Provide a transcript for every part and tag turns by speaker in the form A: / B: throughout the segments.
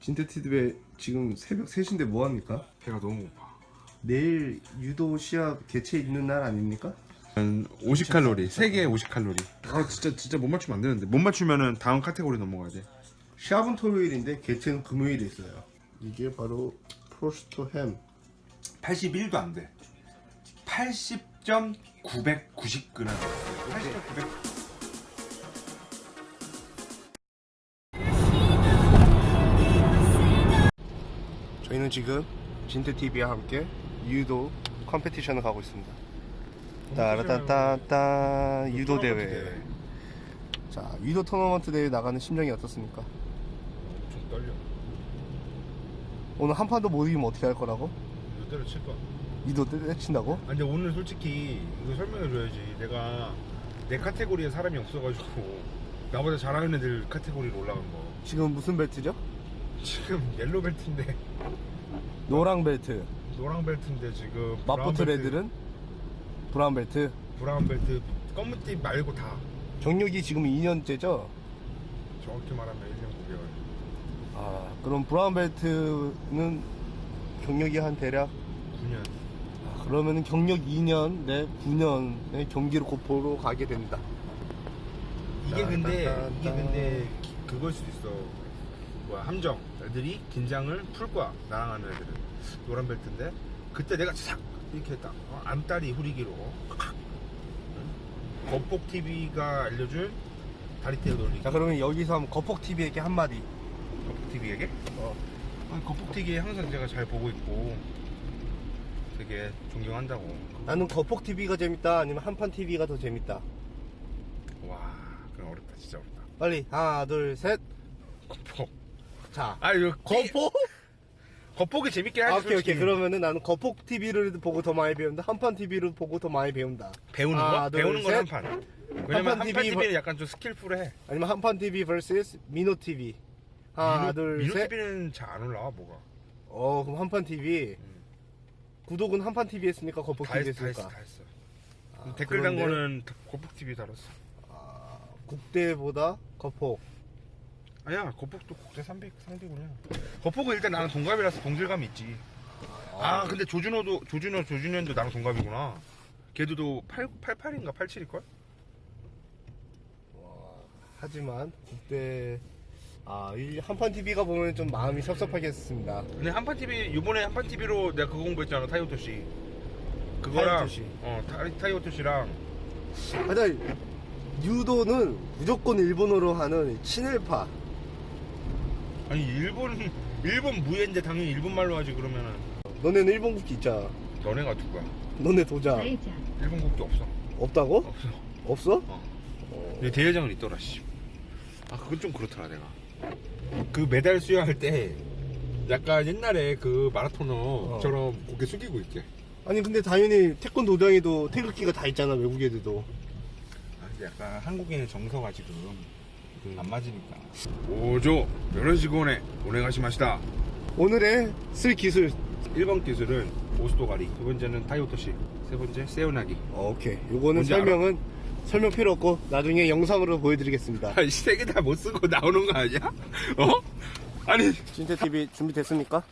A: 진테티드에 지금 새벽 3시인데 뭐 합니까?
B: 배가 너무 고파.
A: 내일 유도 시합 개최 있는 날 아닙니까?
B: 한 50칼로리, 세 개에 50칼로리. 아 진짜 진짜 못 맞추면 안 되는데 못 맞추면은 다음 카테고리 넘어가야 돼.
A: 시합은 토요일인데 개최는 금요일에 있어요. 이게 바로 프로스토 햄.
B: 81도 안 돼. 80.990g. 80.900.
A: 저희는 지금 진테TV와 함께 유도 컴페티션을 가고 있습니다. 따라따따따 유도 대회. 자, 유도 토너먼트 대회 나가는 심정이 어떻습니까?
B: 좀 떨려.
A: 오늘 한 판도 못 이기면 어떻게 할 거라고?
B: 이대로 칠 거야.
A: 유도 때친다고?
B: 아, 근데 오늘 솔직히 이거 설명해줘야지. 내가 내 카테고리에 사람이 없어가지고 나보다 잘하는 애들 카테고리로 올라간 거.
A: 지금 무슨 벨트죠?
B: 지금 옐로 벨트인데
A: 노랑 벨트.
B: 노랑 벨트인데 지금
A: 마포트
B: 벨트,
A: 레들은 브라운 벨트.
B: 브라운 벨트 검은 띠 말고 다
A: 경력이 지금 2년째죠?
B: 정확히 말하면 1년 9개월.
A: 아, 그럼 브라운 벨트는 경력이 한 대략
B: 9년.
A: 아, 그러면은 경력 2년 내 9년의 경기를 고포로 가게 됩니다.
B: 이게 근데. 이게 근데 기- 그걸 수도 있어. 뭐야 함정 애들이 긴장을 풀 거야 나랑 하는 애들은 노란 벨트인데 그때 내가 싹 이렇게 딱 어, 안다리 후리기로 응? 거폭 TV가 알려준 다리태우 돌리기.
A: 자, 그러면 여기서 한번 거폭 TV에게 한마디.
B: 거폭 TV에게?
A: 어.
B: 아니, 거폭 TV 항상 제가 잘 보고 있고 되게 존경한다고.
A: 나는 거폭 TV가 재밌다, 아니면 한판 TV가 더 재밌다.
B: 와, 그럼 어렵다, 진짜 어렵다.
A: 빨리 하나, 둘, 셋.
B: 거폭.
A: 자,
B: 아, 이거
A: 거폭?
B: 거폭이 재밌긴 하지.
A: 아, 오케이,
B: 솔직히.
A: 오케이. 그러면은 나는 거폭 TV를 보고 더 많이 배운다. 한판 TV를 보고 더 많이 배운다.
B: 배우는
A: 하나,
B: 거?
A: 둘,
B: 배우는 건
A: 셋.
B: 한판. 왜냐면
A: 한판 TV
B: TV는 약간 좀 스킬풀해.
A: 아니면 한판 TV vs 미노 TV. 하나,
B: 미노,
A: 둘,
B: 미노
A: 셋.
B: TV는 잘 안 올라와 뭐가.
A: 어, 그럼 한판 TV.
B: 음.
A: 구독은 한판 TV 했으니까 거폭
B: 다
A: TV
B: 했어, 다 했어,
A: 했으니까.
B: 다 했어.
A: 아,
B: 댓글 단
A: 그런데,
B: 거는 거폭 TV 달았어.
A: 아, 국대보다 거폭.
B: 아니야, 거폭도 국제 300 상대구나. 거폭은 일단 나랑 동갑이라서 동질감이 있지. 아, 근데 조준호도 조준호 조준현도 나랑 동갑이구나. 걔도 8 88인가 87일 걸?
A: 하지만 국대 아, 이 한판 TV가 보면 좀 마음이 섭섭하겠습니다.
B: 근데 한판 TV 이번에 한판 TV로 내가 그거 공부했잖아 타이오토 씨. 그거랑
A: 타이오토 씨.
B: 어 타- 타이오토 씨랑
A: 하여튼 유도는 무조건 일본어로 하는 친일파.
B: 아니 일본 일본 무예인데 당연히 일본 말로 하지 그러면은
A: 너네는 일본 국기 있잖아.
B: 너네가 누구야?
A: 너네 도장
B: 일본 국기 없어.
A: 없다고?
B: 없어.
A: 없어?
B: 어. 근데 대회장은 있더라 씨. 아 그건 좀 그렇더라 내가. 그 메달 수여할 때 약간 옛날에 그 마라토너처럼 고개 숙이고 있게.
A: 아니 근데 당연히 태권 도장에도 태극기가 다 있잖아 외국 애들도.
B: 아, 근데 약간 한국인의 정서가 지금 안 맞으니까. 오조 여러 직원에 오네가시마시다.
A: 오늘의 쓸 기술.
B: 1번 기술은 오스도가리, 두 번째는 타이오토시, 세 번째 세우나기.
A: 어, 오케이. 요거는
B: 뭔지
A: 설명은 설명 필요 없고 나중에 영상으로 보여드리겠습니다.
B: 아니 세개 다 못 쓰고 나오는 거 아니야? 어? 아니
A: 진태 TV 준비됐습니까?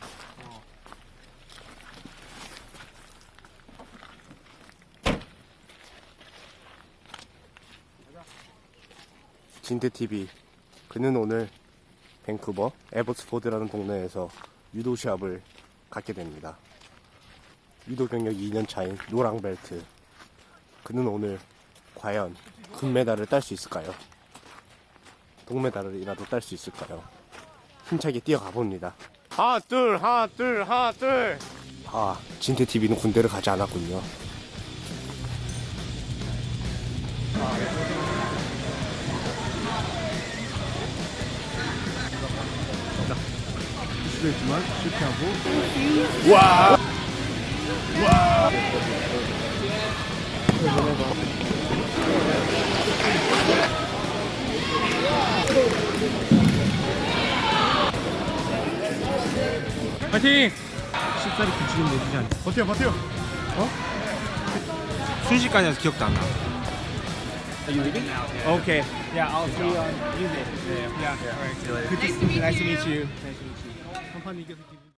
A: 진태 TV 그는 오늘 밴쿠버 에버스포드라는 동네에서 유도 시합을 갖게 됩니다. 유도 경력 2년 차인 노랑 벨트. 그는 오늘 과연 금메달을 딸 수 있을까요? 동메달이라도 딸 수 있을까요? 힘차게 뛰어가 봅니다. 하나 둘 하나 둘 하나 둘. 아 진태 TV는 군대를 가지 않았군요.
B: 실수했지만 실패하고
C: 파이팅! 쉽사리 규칙은 내주지 않
B: 버텨 버텨 어? 순식간이라서 기억도 안 나.
C: Okay. Yeah, I'll see you on Tuesday. Yeah. Yeah. All right. You nice to meet you. Nice to meet you. 한판 이겨서 기분